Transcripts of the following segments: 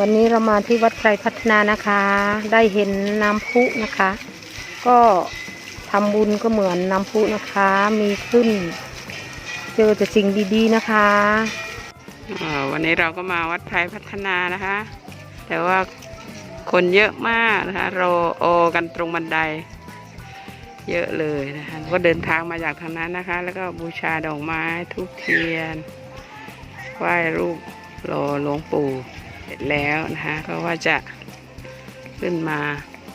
วันนี้เรามาที่วัดไพรพัฒนานะคะ ได้เห็นน้ำพุนะคะ ก็ทำบุญก็เหมือนน้ำพุนะคะ มีขึ้น เจอแต่สิ่งดีๆนะคะอ่าวันนี้เราก็มาวัดไพรพัฒนานะคะ แต่ว่าคนเยอะมากนะคะรอโอกันตรงบันได เยอะเลยนะคะก็เดินทางมาจากทางนั้นนะคะ แล้วก็บูชาดอกไม้ทุกเทียน ไหว้รูปหล่อหลวงปู่ เสร็จแล้วนะคะก็ว่าจะขึ้นมา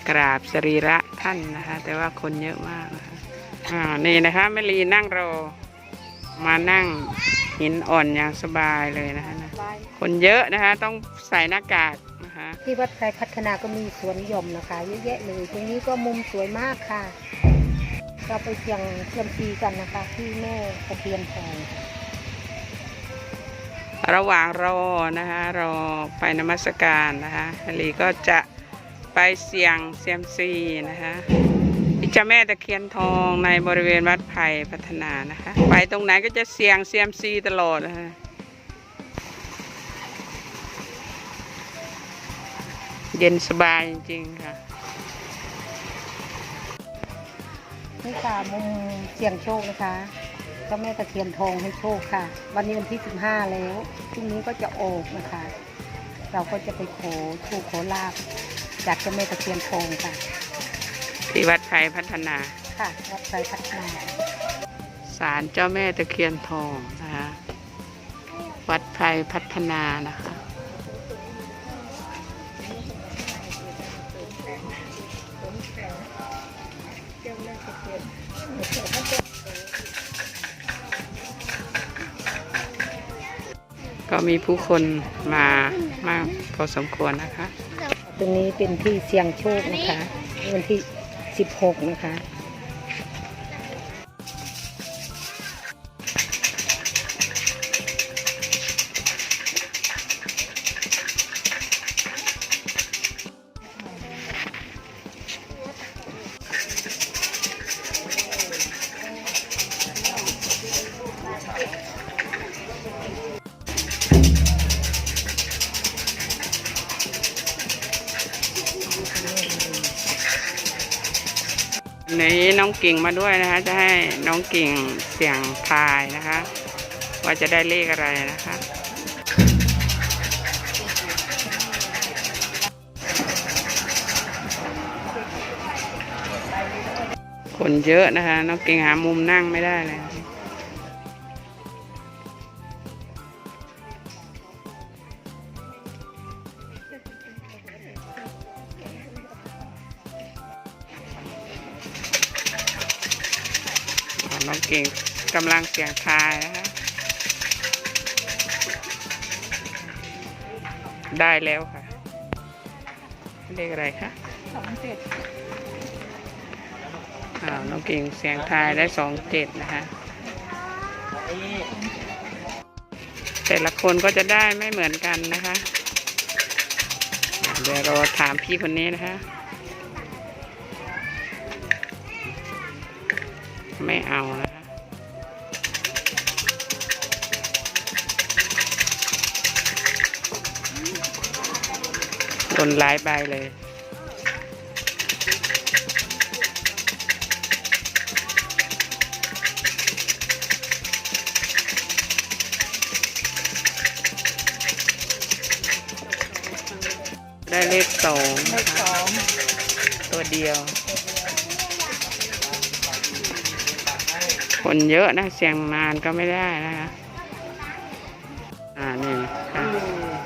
กราบสรีระท่านนะคะ แต่ว่าคนเยอะมากนะคะอ่านี่นะคะแม่ลีนั่งรอมานั่งหินอ่อนอย่างสบายเลยนะคะนะคนเยอะนะคะ ต้องใส่หน้ากากนะคะที่วัดไพรพัฒนาก็มีสวนหย่อมนะคะเยอะแยะเลย ตรงนี้ก็มุมสวยมากค่ะ เราไปเสี่ยงเซียมซีกันนะคะ ที่แม่ตะเคียนทอง ระหว่างรอนะคะรอไปนมัสการนะคะแม่ลีก็จะไปเสี่ยงเซียมซีนะคะเจ้าแม่ตะเคียนทองในบริเวณวัดไผ่พัฒนานะคะ ไปตรงไหนก็จะเสี่ยงเซียมซีตลอดนะคะเย็นสบายจริงๆค่ะนี่ค่ะมุมเสี่ยงโชคนะคะ เจ้าแม่ตะเคียนทองให้โชคค่ะ วันนี้วันที่สิบห้าแล้วพรุ่งนี้ก็จะโอกนะคะ เราก็จะไปขอโชคขอลาบจากเจ้าแม่ตะเคียนทองค่ะที่วัดไผ่พัฒนาค่ะวัดไพรพัฒนาศาลเจ้าแม่ตะเคียนทองนะคะวัดไพรพัฒนานะคะ ก็มีผู้คนมามากพอสมควรนะคะ ตรงนี้เป็นที่เสี่ยงโชคนะคะ วันที่สิบหกนะคะ นนี้น้องกิ่งมาด้วยนะคะ จะให้น้องกิ่งเสี่ยงทายนะคะ ว่าจะได้เลขอะไรนะคะคนเยอะนะคะน้องกิ่งหามุมนั่งไม่ได้เลย น้องเก่งกำลังเสียงทายนะคะ ได้แล้วค่ะ เลขอะไรคะสองเจ็ดอ้าวน้องเก่งเสียงทายได้สองเจ็ดนะคะแต่ละคนก็จะได้ไม่เหมือนกันนะคะ เดี๋ยวเราถามพี่คนนี้นะคะ ไม่เอานะคะโดนหลายใบเลย ได้เลขสองเลขสองตัวเดียว คนเยอะนะเสียงนานก็ไม่ได้นะคะอ่านี่ค่ะ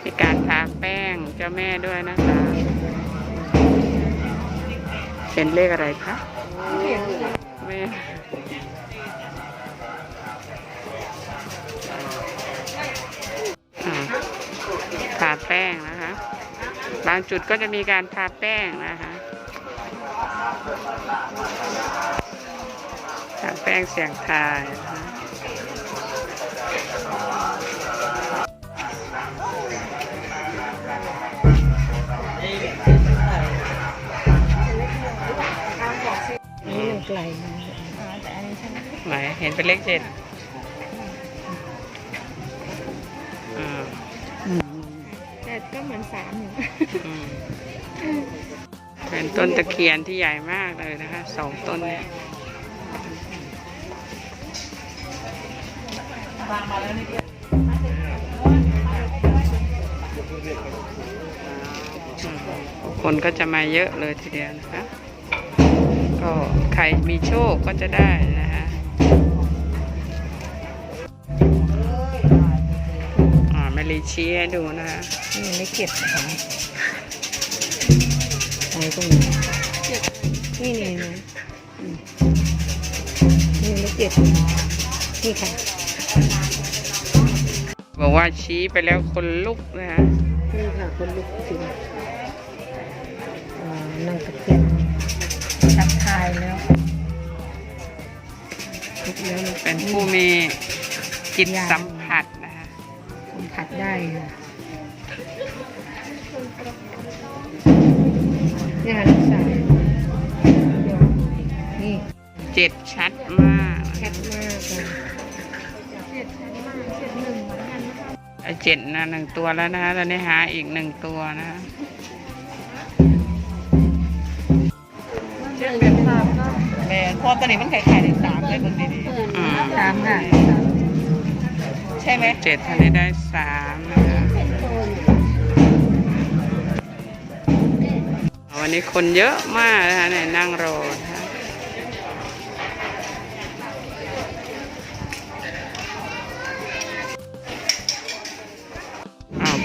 มีการทาแป้งเจ้าแม่ด้วยนะคะ เป็นเลขอะไรคะไม่ทาแป้งนะคะ บางจุดก็จะมีการทาแป้งนะคะ ป้งเสียงทายนี่มันไกลนะไหนเห็นเป็นเลขเจ็ดอ่าแต่ก็เหมือนสามอยู่อืมเป็นต้นตะเคียนที่ใหญ่มากเลยนะคะสองต้นเนี่ย อืมคนก็จะมาเยอะเลยทีเดียวนะคะ ก็ใครมีโชคก็จะได้นะคะอ่าแมารีชี้ให้ดูนะคะนี่ไม่เก็บนะคะตรงตรงนี้นี่นี่นะอืมนี่ไม่เก็บนี่ค่ะ บอกว่าชี้ไปแล้วคนลุกนะคะนี่ค่ะคนลุกจริงอ่านางตะเคียนทักทายแล้วลุกแล้วลุกเป็นผู้มีจิตสัมผัสนะคะสัมผัสได้ค่ะนี่ค่ะลูกสาวนี่เจ็ดชัดมากแคบมากเล เจ็ดนะหนึ่งตัวแล้วนะคะตอนนี้หาอีกหนึ่งตัวนะคะเจ็ดเป็นสามก็แม่พอตอนนี้มันขายขายได้สามเลยเบิ่งดีอืมสามค่ะๆใช่ไหมเจ็ดทันนี้ได้สามนะคะวันนี้คนเยอะมากนะคะเนี่ยนั่งรอ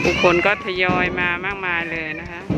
ผู้คนก็ทยอยมามากมายเลยนะคะ